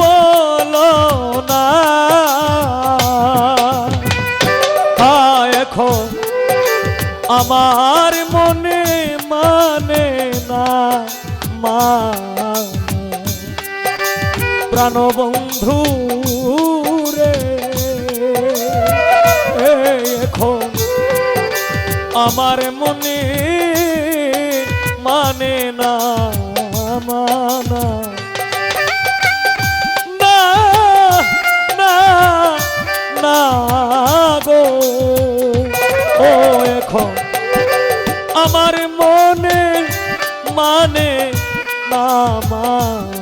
বলো না। এখন আমার মনে মানে না মা প্রাণবন্ধু রে। এখন আমার মনে মানে না, মানা না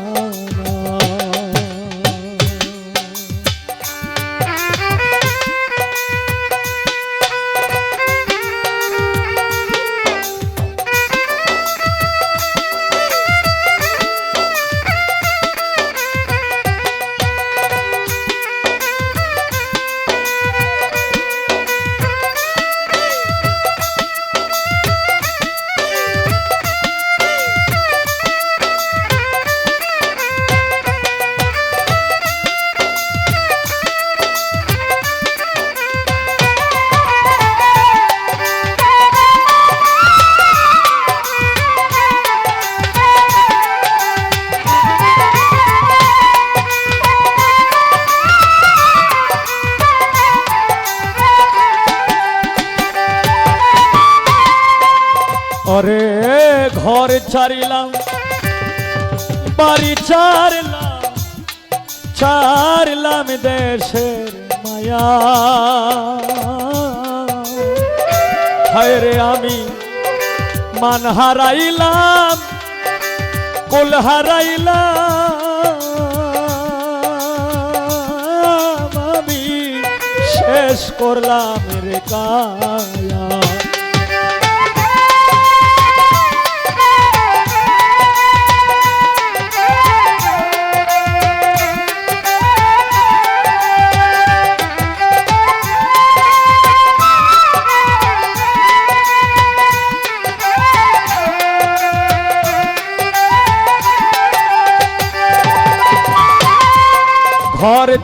ছাড়িলাম, বাড়ি ছাড়লাম ছাড়লাম দেশের মায়া। হায় রে আমি মান হারাইলাম, কুল হারাইলাম, আমি শেষ করলাম রে কায়া।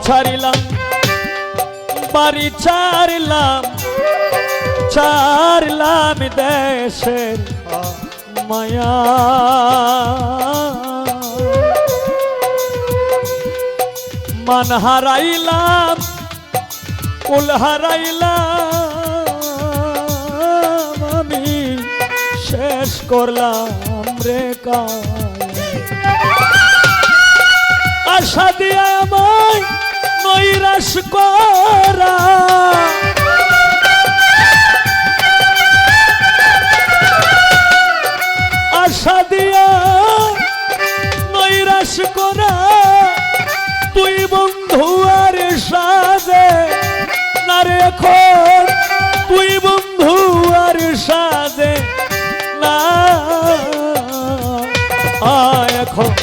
ছাড়িলাম, বাড়ি ছাড়লাম ছাড়লাম দেশের মায়া। মান হারাইলাম, কুল হারাইলাম, আমি শেষ করলাম রে কায়া আশা দিয়া আমায় নৈরাশ করা। আশা দিয়া নৈরাশ করা। তুই বন্ধু আর সাজে। না এখন, তুই বন্ধু আর সাজে। না এখন,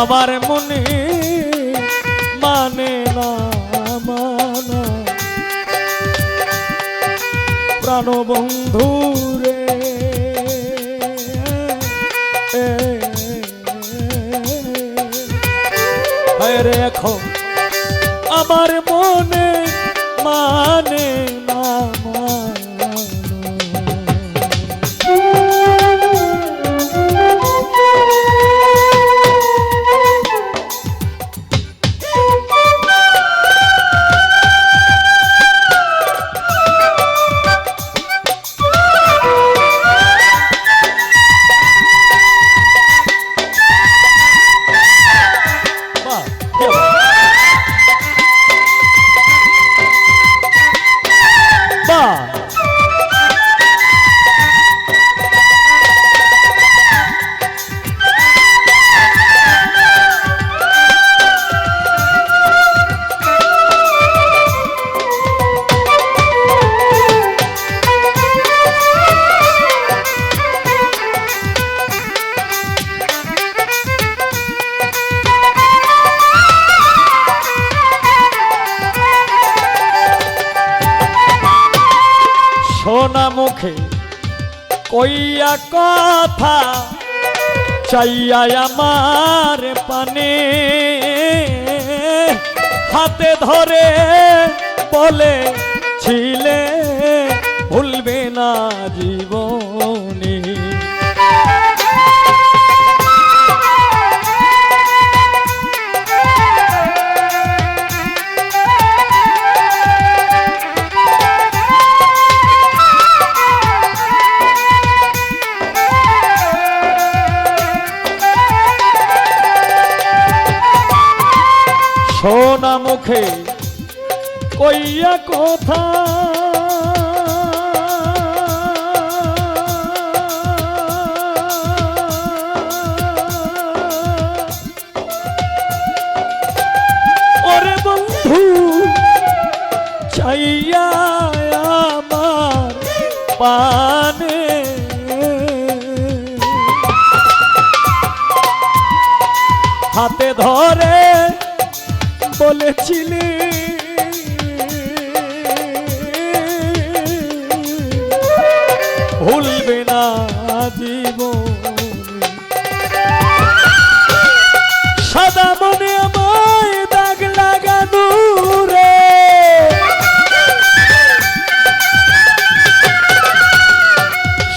আমার মনে মানে মানা প্রাণবন্ধু রে হায় আমার মনে মানে মানা Yeah. সোনা মুখে কইয়া কথা চাইয়া আমার পানে হাতে ধরে বলে ছিলে ভুলবে না জীবনে। কইয়া কথা। ওরে বন্ধু চাইয়া আমার পানে। হাতে ধরে বলেছিলি ভুলবে না জীব সাদা মনে আমায় দাগ লাগানো রে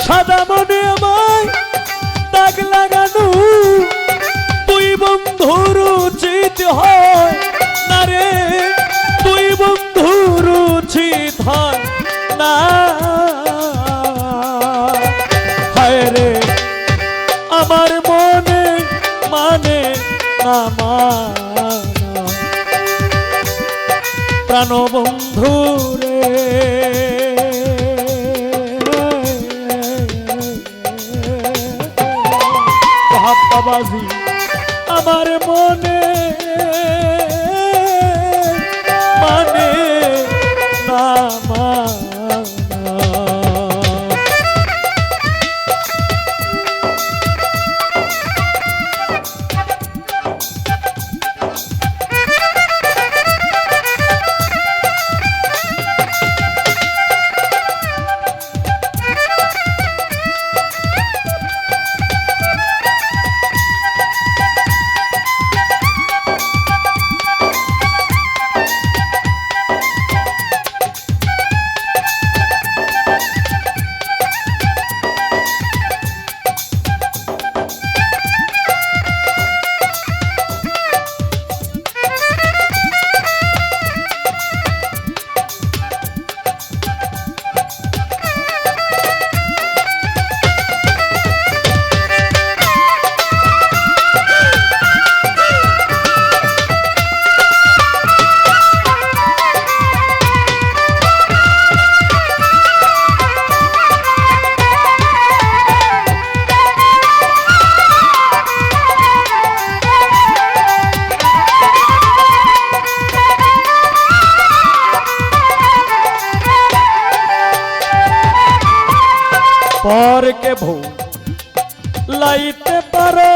সাদা মনে প্রাণ বন্ধু রে হাত্তাবাজি আমার মানে পরকে ভৌ লাইতে পারো।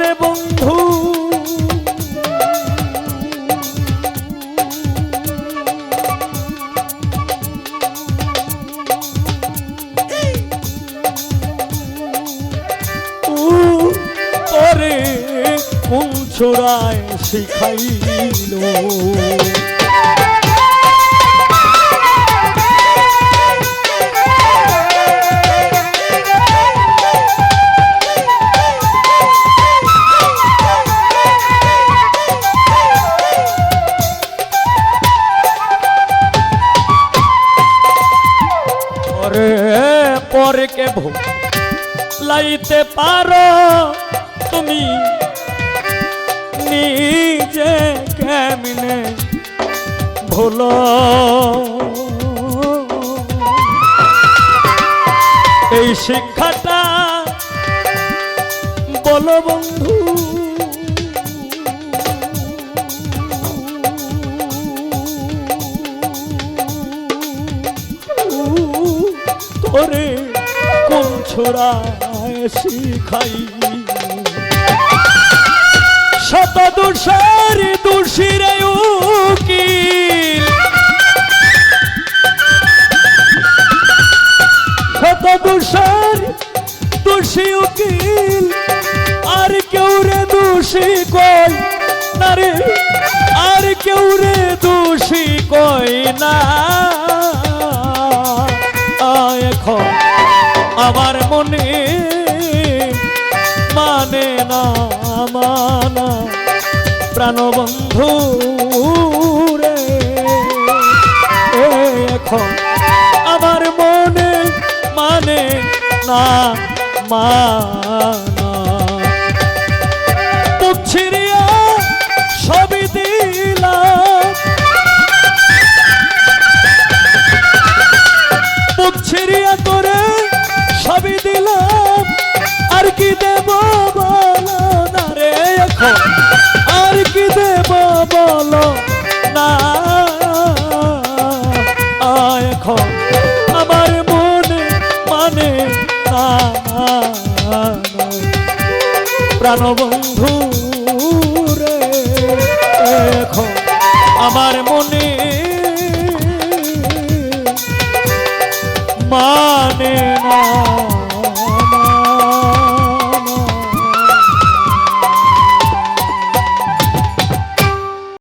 রে বন্ধু। পরে কোন ছোড়ায় শিখাইল? নিজে কেমনে ভুলো? এই শিক্ষাটা বলো বন্ধু। তোরে কোন ছোড়ায় শিখাই? শত দোষের দোষীরে উকিল শত দোষের দোষী উকিল, আর কেউ রে দোষী কই না রে? আর কেউ রে দোষী কই না। এখন আমার মানা প্রাণবন্ধু রে। এখন আমার মনে মানে না মানা প্রাণবন্ধু